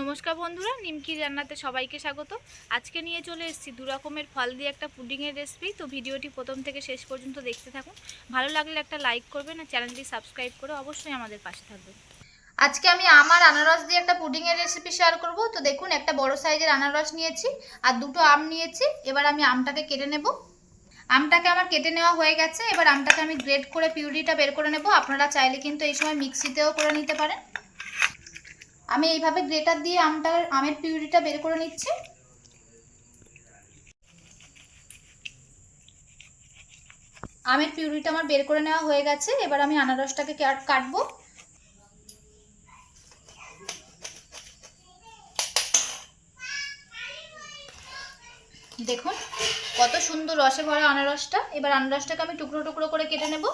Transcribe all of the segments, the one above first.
নমস্কার বন্ধুরা, নিমকি রান্নাতে সবাইকে স্বাগত। আজকে নিয়ে চলে এসেছি দু রকমের ফল দিয়ে একটা পুডিংয়ের রেসিপি তো ভিডিওটি প্রথম থেকে শেষ পর্যন্ত দেখতে থাকুন। ভালো লাগলে একটা লাইক করবেন আর চ্যানেলটি সাবস্ক্রাইব করে অবশ্যই আমাদের পাশে থাকবেন। আজকে আমি আমার আনারস দিয়ে একটা পুডিংয়ের রেসিপি শেয়ার করব। তো দেখুন, একটা বড় সাইজের আনারস নিয়েছি আর দুটো আম নিয়েছি। এবার আমি আমটাকে কেটে নেব। আমটাকে আমার কেটে নেওয়া হয়ে গেছে। এবার আমটাকে আমি গ্রেড করে পিউরিটা বের করে নেব। আপনারা চাইলে কিন্তু এই সময় মিক্সিতেও করে নিতে পারেন। আমি এইভাবে গ্রেটার দিয়ে আমটার, আমের পিউরিটা বের করে নিচ্ছি। আমের পিউরিটা আমার বের করে নেওয়া হয়ে গেছে। এবার আমি আনারসটাকে কাট- কাটবো। দেখুন, কত সুন্দর রসে ভরা আনারসটা। এবার আনারসটাকে আমি টুকরো টুকরো করে কেটে নেব।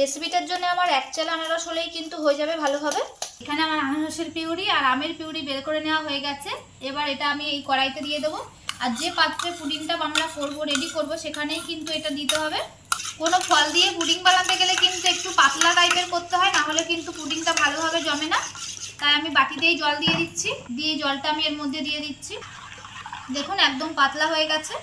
রেসিপিটার জন্য আমার এক চাল আনারস হলেই কিন্তু হয়ে যাবে ভালোভাবে। এখানে আমার আনারসের পিউরি আর আমের পিউরি বের করে নেওয়া হয়ে গেছে। এবার এটা আমি এই কড়াইতে দিয়ে দেবো। আর যে পাত্রে পুডিংটা আমরা করব রেডি করব, সেখানেই কিন্তু এটা দিতে হবে। কোনো ফল দিয়ে পুডিং বানাতে গেলে কিন্তু একটু পাতলা টাইপের করতে হয়, না হলে কিন্তু পুডিংটা ভালোভাবে জমে না। তাই আমি বাটিতেই জল দিয়ে দিচ্ছি। দিয়ে জলটা আমি এর মধ্যে দিয়ে দিচ্ছি। দেখুন, একদম পাতলা হয়ে গেছে।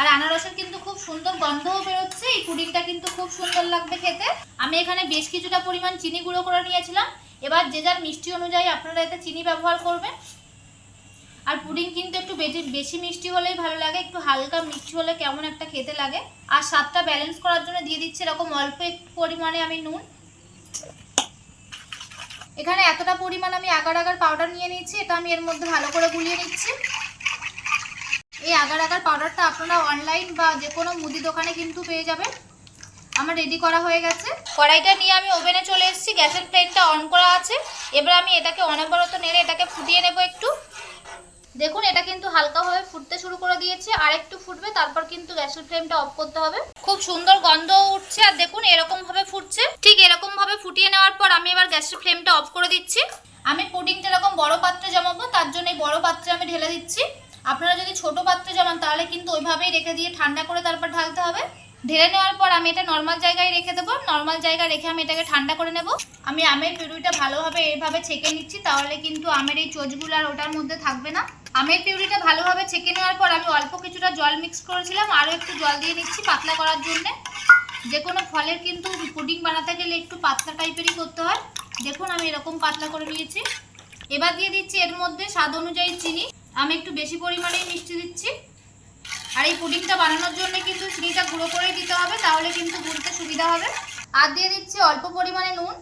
আর আনারসের কিন্তু খুব সুন্দর গন্ধও বেরোচ্ছে, এই পুডিংটা কিন্তু খুব সুন্দর লাগবে খেতে। আমি এখানে বেশ কিছুটা পরিমাণ চিনি গুঁড়ো করে নিয়েছিলাম। এবার যে যার মিষ্টি অনুযায়ী আপনারা এতে চিনি ব্যবহার করবেন। আর পুডিং কিন্তু একটু বেশি বেশি মিষ্টি হলেই ভালো লাগে, একটু হালকা মিষ্টি হলে কেমন একটা খেতে লাগে। আর স্বাদটা ব্যালেন্স করার জন্য দিয়ে দিচ্ছি এরকম অল্প একটু পরিমাণে আমি নুন। এখানে এতটা পরিমাণ আমি আগার আগার পাউডার নিয়ে নিচ্ছি এটা আমি এর মধ্যে ভালো করে গুলিয়ে নিচ্ছি। এই আগার আগার পাউডারটা আপনারা অনলাইন বা যে কোনো মুদি দোকানে কিন্তু পেয়ে যাবেন। আমার রেডি করা হয়ে গেছে। কড়াইটা নিয়ে আমি ওভেনে চলে এসেছি গ্যাসের ফ্লেমটা অন করা আছে। এবার আমি এটাকে অনবরত নেড়ে এটাকে ফুটিয়ে নেব একটু। দেখুন এটা কিন্তু হালকাভাবে ফুটতে শুরু করে দিয়েছে। আর একটু ফুটবে তারপর কিন্তু গ্যাসের ফ্লেমটা অফ করতে হবে। খুব সুন্দর গন্ধ উঠছে আর দেখুন এরকম ভাবে ফুটছে। ঠিক এরকম ভাবে ফুটিয়ে নেওয়ার পর আমি এবার গ্যাসের ফ্লেমটা অফ করে দিচ্ছি। আমি পুডিংটা এরকম বড় পাত্রে জমাবো তার জন্য এই বড় পাত্রে আমি ঢেলে দিচ্ছি। আপনারা যদি ছোট পাত্রে জমান, তাহলে কিন্তু ওইভাবেই রেখে দিয়ে ঠান্ডা করে তারপর ঢালতে হবে। ঢেলে নেওয়ার পর আমি এটা নর্মাল জায়গায় রেখে দেবো। নর্মাল জায়গায় রেখে আমি এটাকে ঠান্ডা করে নেব। আমি আমের পিউরিটা ভালোভাবে এইভাবে ছেঁকে নিচ্ছি, তাহলে কিন্তু আমের এই চোচগুলো আর ওটার মধ্যে থাকবে না। আমের পিউরিটা ভালোভাবে ছেঁকে নেওয়ার পর আমি অল্প কিছুটা জল মিক্স করেছিলাম, আরও একটু জল দিয়ে নিচ্ছি পাতলা করার জন্য। যে কোনো ফলের কিন্তু পুডিং বানাতে গেলে একটু পাতলা টাইপেরই করতে হয়। দেখুন আমি এরকম পাতলা করে নিয়েছি। এবার দিয়ে দিচ্ছি এর মধ্যে স্বাদ অনুযায়ী চিনি। আমি একটু বেশি পরিমাণেই মিষ্টি দিচ্ছি। আর এই পুডিংটা বানানোর জন্য কিন্তু চিনিটা গুঁড়ো করেই দিতে হবে, তাহলে কিন্তু গুঁড়োতে সুবিধা হবে। আর দিয়ে দিচ্ছি অল্প পরিমাণে নুন।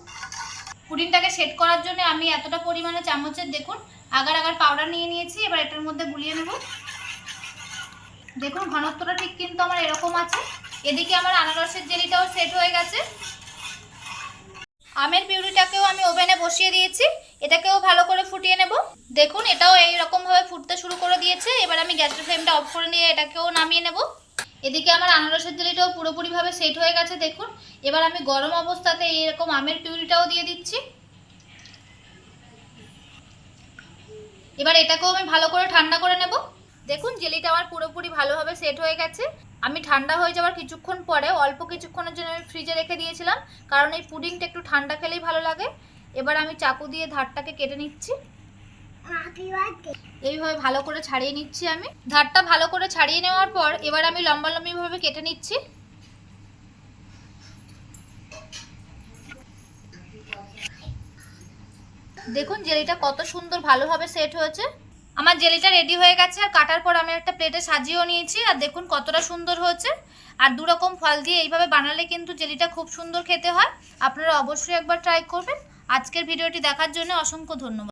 পুডিংটাকে সেট করার জন্য আমি এতটা পরিমাণে চামচের, দেখুন, আগার আগার পাউডার নিয়ে নিয়েছি, এবার এটার মধ্যে গুলিয়ে নেব। দেখুন, ঘনত্বটা ঠিক কিন্তু আমার এরকম আছে। এদিকে আমার আনারসের জেলিটাও সেট হয়ে গেছে। আমের পিউরিটাকেও আমি ওভেনে বসিয়ে দিয়েছি। এটাকেও ভালো করে ফুটিয়ে নেব। দেখুন, এটাও এই রকম ভাবে ফুটতে শুরু করে দিয়েছে। এবার আমি গ্যাসের ফ্লেমটা অফ করে নিয়ে এটাকেও নামিয়ে নেব। এদিকে আমার আনারসের জেলিটাও পুরোপুরিভাবে সেট হয়ে গেছে, দেখুন। এবার আমি গরম অবস্থাতে এইরকম আমের পিউরিটাও দিয়ে দিচ্ছি। এবার এটাকেও আমি ভালো করে ঠান্ডা করে নেব। দেখুন, জেলিটা আমার পুরোপুরি ভালোভাবে সেট হয়ে গেছে। আমি ঠান্ডা হয়ে যাওয়ার কিছুক্ষণ পরে, অল্প কিছুক্ষণের জন্য আমি ফ্রিজে রেখে দিয়েছিলাম, কারণ এই পুডিংটা একটু ঠান্ডা খেলেই ভালো লাগে। এবার আমি চাকু দিয়ে ধারটাকে কেটে নিচ্ছি। এইভাবে ভালো করে ছাড়িয়ে নিচ্ছি আমি। ধারটা ভালো করে ছাড়িয়ে নেওয়ার পর, এবার আমি লম্বা লম্বিভাবে কেটে নিচ্ছি। দেখুন, জেলিটা কত সুন্দর ভালোভাবে সেট হয়েছে। আমার জেলিটা রেডি হয়ে গেছে, আর কাটার পর আমি একটা প্লেটে সাজিয়েও নিয়েছি, আর দেখুন কতটা সুন্দর হয়েছে। আর দু রকম ফল দিয়ে এইভাবে বানালে কিন্তু জেলিটা খুব সুন্দর খেতে হয়। আপনারা অবশ্যই একবার ট্রাই করবেন। আজকের ভিডিওটি দেখার জন্য অসংখ্য ধন্যবাদ।